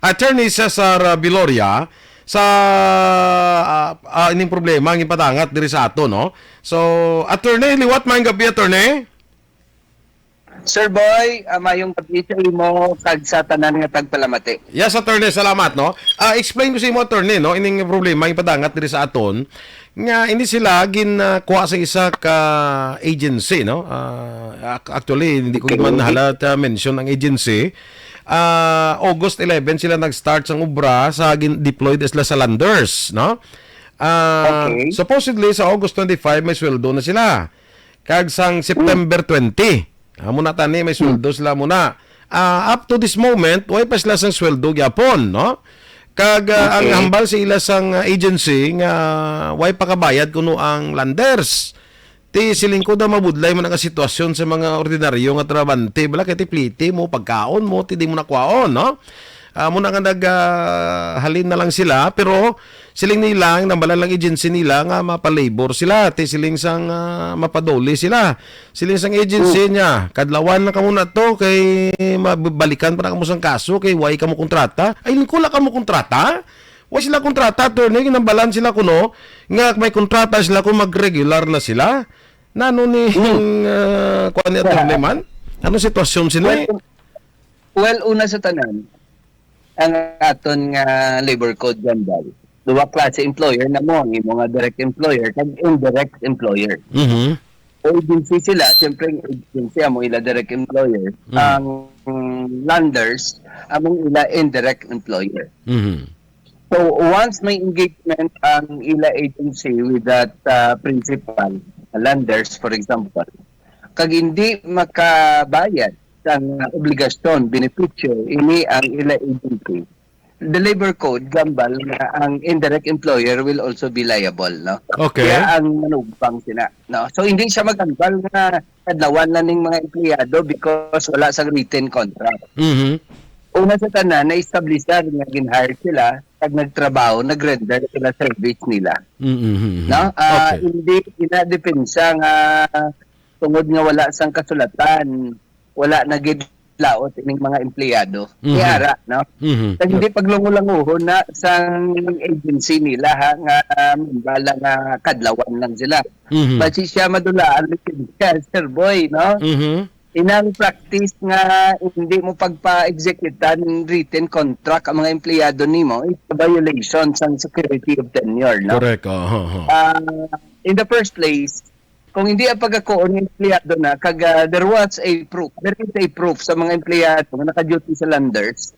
Attorney Cesar Biloria sa uh, uh, ining problema ang ipadangat diri sa ato no. So attorney liwat man gabi attorney. Sir Boy, ama yung pag-ito mo kag sa tanan nga tagpalamati. Yes attorney salamat no. Uh, explain ko sa imo attorney no ining problema ang ipadangat diri sa aton nga hindi sila gin uh, kuha sa isa ka agency no. Uh, ac- actually hindi ko Okay. man halat uh, mention ang agency. Uh, August 11 sila nag-start sa ubra sa deployed sila sa landers no. Ah, Okay. supposedly sa August 25 may sweldo na sila. Kag sang September 20, amo na tani may sweldo sila muna. Ah, up to this moment, way pa sila sang sweldo gyapon, no? Kag ang Okay. hambal sa ila sang agency nga way pa kabayad kuno ang landers. Ti siling ko daw mabudlay mo nga sitwasyon sa mga ordinaryo nga trabante bala kay ti pliti mo pagkaon mo ti di mo nakwaon no? Ah, muna nga nag ah, halin na lang sila pero siling nila ang nambala lang agency nila nga mapalabor sila. Ti siling sang ah, mapadoli sila. Siling sang agency niya kadlawan na kamo na to kay mabalikan pa na kamo sang kaso kay way kamo kontrata? Ay kula kamo kontrata? Wa sila kontrata, attorney, ginambalan sila kuno, nga may kontrata sila kung mag-regular na sila. Nano ni uh, kuan ni man? Ano sitwasyon sila? Well, well, una sa tanan, ang aton nga labor code gandal. Duwa klase employer na mo, ang imo nga direct employer kag indirect employer. Mhm. Agency sila, siyempre ang agency amo ila direct employer. Mm. Ang mm, landers among ila indirect employer. Mhm. So once may engagement ang ila agency with that uh, principal, landers for example, kag hindi makabayad ang obligasyon, beneficio, ini ang ila agency. The labor code, gambal na ang indirect employer will also be liable, no? Okay. Kaya ang manubang sila, no? So hindi siya magambal na kadlawan na ning mga empleyado because wala sa written contract Mhm. una sa tanan na establisher nga ginhire sila pag nagtrabaho nag-render sila service nila Mhm. no Ah, Okay. hindi inadepensa nga tungod nga wala sang kasulatan wala na laot ining mga empleyado Mhm. Kaya no Mhm. Kag hindi paglungulanguho na sang agency nila ha nga um, bala nga kadlawan lang sila Mhm. basi siya madulaan sir boy no Mhm. Inang practice nga hindi mo pagpa-executan written contract ang mga empleyado nimo is a violation sa security of tenure no Correct. Oh, oh. Ah, in the first place kung hindi ang pagkako ng empleyado na kag ah, there was a proof there is a proof sa mga empleyado nga naka-duty sa landers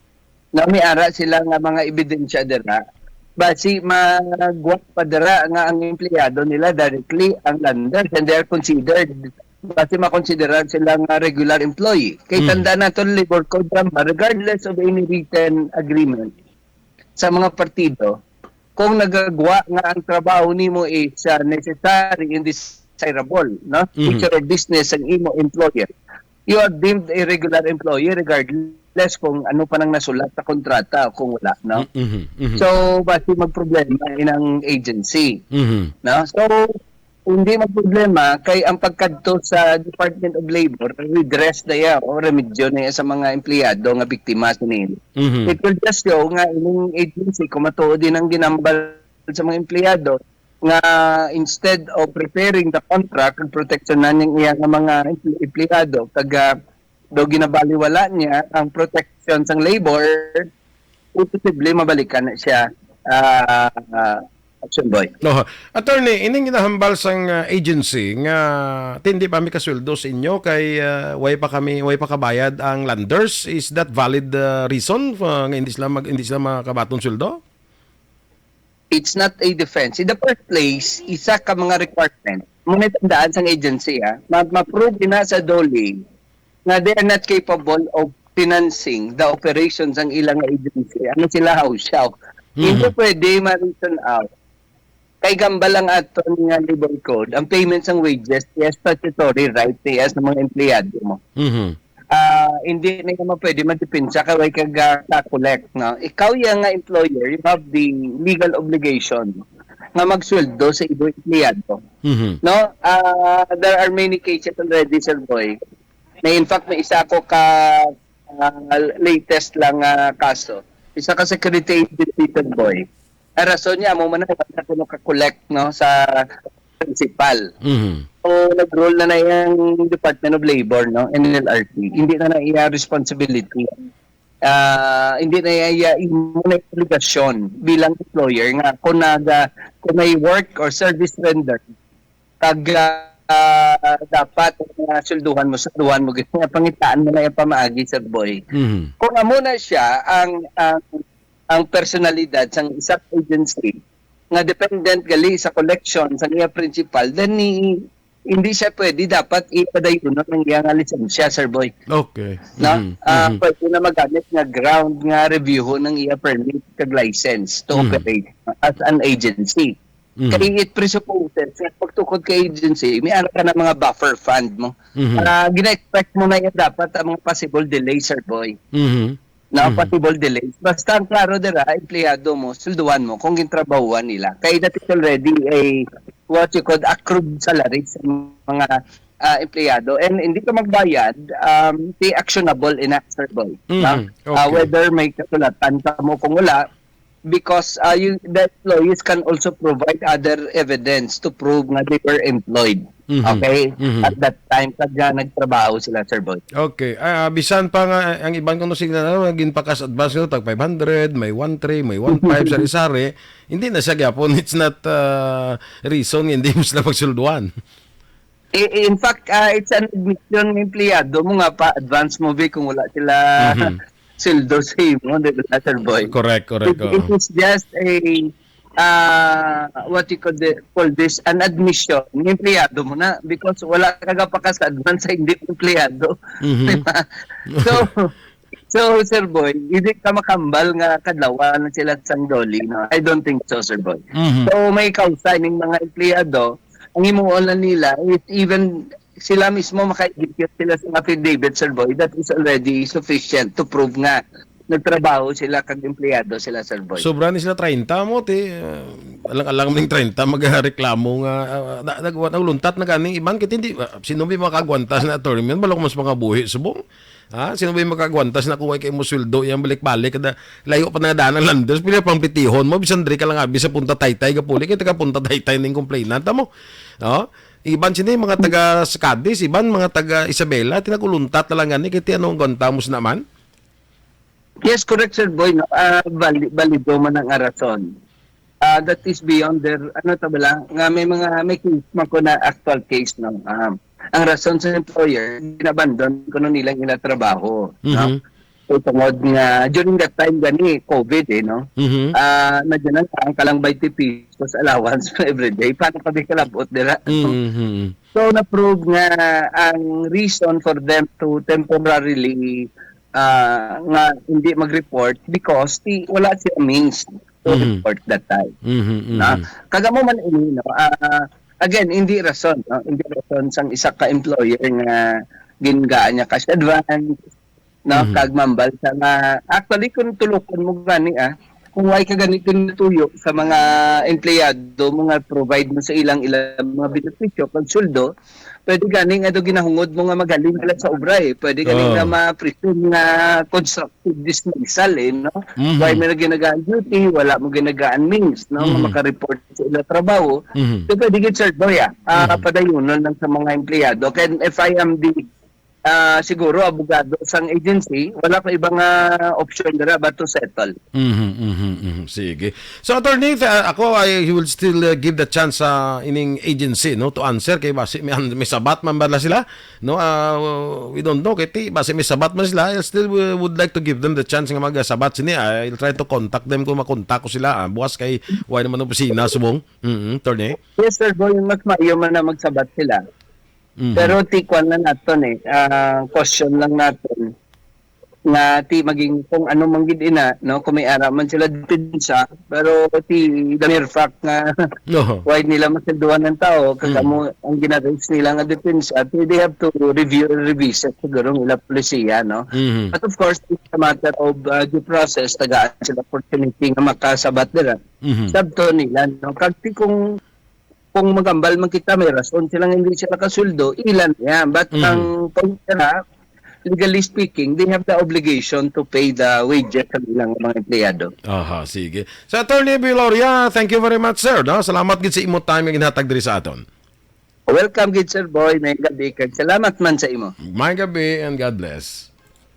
na may ara sila nga mga ebidensya dira basi magwat pa dira nga ang empleyado nila directly ang landers and they are considered basi makonsiderar sila nga regular employee kay Mm. tanda na to labor code drama, regardless of any written agreement sa mga partido kung nagagawa nga ang trabaho nimo is uh, necessary and desirable no Mhm. future of business ang imo employer you are deemed a regular employee regardless kung ano pa nang nasulat sa kontrata o kung wala no Mhm. Mhm. so basi magproblema inang agency Mhm. no so hindi magproblema kay ang pagkadto sa Department of Labor redress na ya o remedyo na sa mga empleyado nga biktima sa nila Mhm. it will just show nga ining agency kung matuod din ang ginambal sa mga empleyado nga instead of preparing the contract and protection na niyang iya nga mga empl- empleyado kag uh, do ginabaliwala niya ang protection sang labor posible mabalikan na siya ah, ah, action boy No, attorney, ining ginahambal sang uh, agency nga tindi pa mi kasweldo sa inyo kay uh, way pa kami way pa kabayad ang landers is that valid uh, reason uh, nga hindi sila mag hindi sila makabaton sweldo? it's not a defense. In the first place, isa ka mga requirement. Muna tandaan sang agency, ha? Ma- ma-prove na sa DOLE na they are not capable of financing the operations ng ilang agency. Ano sila hausyaw? Hindi pwede ma-reason out. Kay gamba lang ato nga labor code, ang payments ng wages, yes, statutory right yes, ng mga empleyado mo Mhm. ah hindi na naman pwede magdepensa kay way kag uh, collect no ikaw yang nga employer you have the legal obligation nga magsweldo sa ibo empleyado Mhm. no Ah, there are many cases already sir boy na in fact may isa ko ka ah, latest lang nga kaso isa ka security agency third boy. Ang rason niya mo man na kuno ka collect no sa principal. Mhm. So nag-roll na na yung Department of Labor no NLRT. Hindi na na iya responsibility. Ah, hindi na iya imo na obligasyon bilang employer nga kung naga kung may work or service render kag ah, dapat nga sulduhan mo sulduhan mo gid nga pangitaan mo na yung pamaagi sir boy Mhm. kung amo na siya ang ang, ang personalidad sang isang agency nga dependent gali sa collection sa iya principal then ni hindi siya pwede dapat ipadayon ng iya nga lisensya sir boy Okay. na Mhm. ah, Mhm. pwede na magamit nga ground nga review ng iya permit kag license to Mhm. operate as an agency Mhm. kaya it presupposes pagtukod ka agency may ano ka na mga buffer fund mo Mhm. Ah, gina-expect mo na yan dapat ang mga possible delays sir boy Mhm. Na Mhm. possible delays. Basta ang klaro dira, empleyado mo, sulduan mo kung gintrabahuan nila. Kaya that is already a what you call accrued salary sa mga ah, empleyado. And hindi ka magbayad, um, di actionable in Sir Boy. Mhm. Na, ah, Okay. whether may kasulatan ka mo kung wala, because uh, you, the employees can also provide other evidence to prove nga they were employed. Mhm. Okay? Mhm. At that time, pag nagtrabaho sila, Sir Boy. Okay. Ah, bisan pa nga ang ibang kuno signal ano, naging pakas advance no tag 500, may 13, may 15 sa sari Hindi na siya gyapon. It's not uh, reason hindi mo sila pagsulduan. I- In fact, ah, it's an admission ng empleyado mo nga pa advance movie kung wala sila Mhm. sildo sa imo, di ba, Sir Boy? Correct, correct. It, it is just a uh, what you call, the, call this an admission empleyado mo na because wala ka pa ka sa hindi empleyado. Mhm. Diba? So, so Sir Boy, hindi ka makambal nga kadlawa na sila sa doli. No? I don't think so, Sir Boy. Mhm. So may kausa ng mga empleyado, ang imuulan nila is even sila mismo maka-execute sila sa affidavit, Sir Boy, that is already sufficient to prove nga nagtrabaho sila kag empleyado sila, Sir Boy. Sobra ni sila 30 mo ti uh, alang-alang ning 30 magreklamo nga uh, na, nag, nagluntat na kaning iban kit hindi uh, sino ba makagwantas na man balok mas mga buhi subong ha sino ba makagwantas na kuway kay mo sweldo yang balik-balik kada layo pa na daan ng landas pila pang pitihon mo bisan diri ka lang abi sa punta taytay ka puli kay taga punta taytay ning complainant mo no Iban sini mga taga Scadis, iban mga taga Isabela, tinaguluntat na lang gani kiti anong gwantamos naman. Yes, correct, Sir Boy. No? Ah, bali, balido man ang arason. Ah, that is beyond their, ano to bala, nga may mga, may case man ko na actual case, no? Um, ang rason sa employer, binabandon ko nung nilang ila trabaho. Mhm. No? So, tungod nga, during that time gani, COVID, eh, no? Mhm. Ah, nadyan ang kalang 20 pesos allowance every day. Paano pa di kalabot nila? Mhm. So na-prove nga ang reason for them to temporarily ah, nga hindi mag-report because ti, wala sila means to Mhm. report that time. Mhm. Na, mhm. kaga mo man ini no, ah, again hindi rason no, hindi rason sang isa ka employer nga gingaan niya cash advance no Mhm. kag mambal sa nga actually kung tulukon mo gani ah kung why ka ganito natuyo sa mga empleyado mga provide mo sa ilang ilang mga benepisyo pag suldo pwede gani nga do ginahungod mo nga magaling ka lang sa obra eh pwede gani Oh. nga ma-presume nga constructive dismissal eh no Mhm. why may ginagaan duty wala mo ginagaan means no Mhm. nga maka-report sa ilang trabaho Mhm. So, pwede gid sir Boy, ah, Ah, Mhm. padayunon lang sa mga empleyado. Kaya if I am the, ah, siguro, abogado sang agency, wala pa ibang ah, option dira but to settle. Mhm, mhm, mhm. Sige. So attorney, uh, ako I will still uh, give the chance sa ining agency no to answer. Kay basi may, may sabat man ba sila? No uh, we don't know. Kay ti basi may sabat man sila. I still uh, would like to give them the chance nga magasabat sini. I'll try to contact them kung makontak ko sila. Ah, buwas kay why naman opisina subong. Mhm attorney Yes sir. Boy, mas maayo man na magsabat sila. Mhm. Pero tikwan na naton eh. Ah, question lang natin nga ti maging kung ano man gid ina no? Kung may ara man sila dito sa pero ti the mere fact nga no why nila masunduan ng tao kasi Mm. mo ang ginarates nila nga defense at they have to review revisit siguro ng ila polisiya no? Mhm but of course it's a matter of uh, due process tagaan sila opportunity nga makasabat nila. Mhm sabto nila no? Kasi kung kung magambal man kita may rason silang hindi sila kasuldo ilan yan but Mm. ang point na legally speaking, they have the obligation to pay the wages sa ilang mga empleyado. Aha, sige. Sa Attorney Viloria, thank you very much, sir. No? Salamat gid sa imo time nga ginhatag diri sa aton. Welcome, good sir boy. May gabi kag salamat man sa imo. May gabi and God bless.